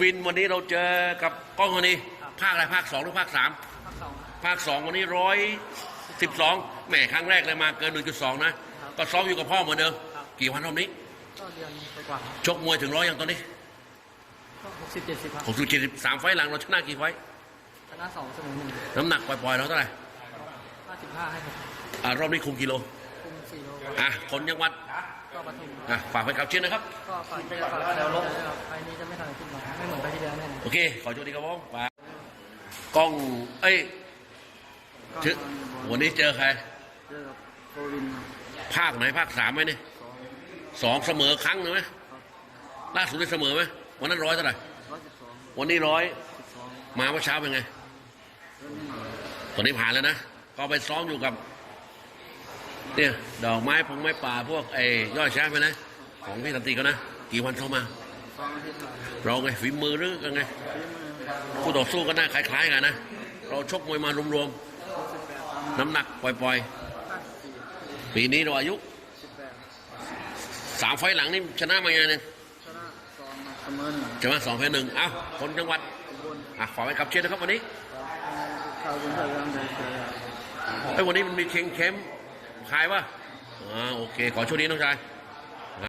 วินวันนี้เราเจอกับกล้องคนนี้ภาคอะไรภาคสองหรือภาคสามภาคสองครับภาคสองวันนี้ร้อยสิบสองแหมครั้งแรกเลยมาเกินหนึ่งจุดสองนะ ก็ซ้อมอยู่กับพ่อเหมือนเดิมครับกี่วันรอบนี้ก็เดือนไปกว่าครับชกมวยถึงร้อยอย่างตอนนี้ก็หกสิบเจ็ดสิบครับหกสิบเจ็ดสิบสามไฟล์หลังเราชนะกี่ไฟล์ชนะสองเสมอหนึ่งน้ำหนักปล่อยๆเราเท่าไหร่ห้าสิบห้าให้ผมอ่ารอบนี้คุมกิโลคุมสี่โลอะคนจังหวัดก็ปทุมอะฝากไปขับเชียร์นะครับก็ฝากเชียร์ฝากแซวลบไฟล์นี้จะไม่ทำ เค ขอโชคดีครับผมฝากล้อง เอ้ยชื่อวันนี้เจอใคร เจอกับโควินภาคไหนภาคสามไหมเนี่ยสองเสมอครั้งหนึ่งไหมล่าสุดได้เสมอไหมวันนั้นร้อยเท่าไหร่ร้อยสิบสองวันนี้ร้อยสิบสองมาเมื่อเช้าเป็นไงเริ่มหนาตอนนี้ผ่านแล้วนะ ก็ไปซ้อมอยู่กับ เนี่ย ดอกไม้พงไม้ป่าพวกไอ้ยอดช้างไปนะ ของพี่สันติเขานะ กี่วันเข้ามา สองอาทิตย์ครับเราไงฝีมือหรือกันไงฝีมือครับคู่ต่อสู้ก็น่าคล้ายๆกันนะ เราชกมวยมารวมหกสิบแปดครั้งๆน้ำหนักปล่อยห้าสิบสี่ๆปีนี้เราอายุสิบแปดสามไฟล์หลังนี่ชนะมาไงเนี่ยชนะสองเสมอหนึ่งใช่ไหมสองแพ้หนึ่งเอ้าคนจังหวัดอุบลอะฝากไว้กับเชียร์นะครับวันนี้ข่าวเป็นเรื่องใดเชียร์ไอ้ยวันนี้มันมีเชงเข้มขายป่ะอ่าโอเค ขอช่วงนี้น้องชาย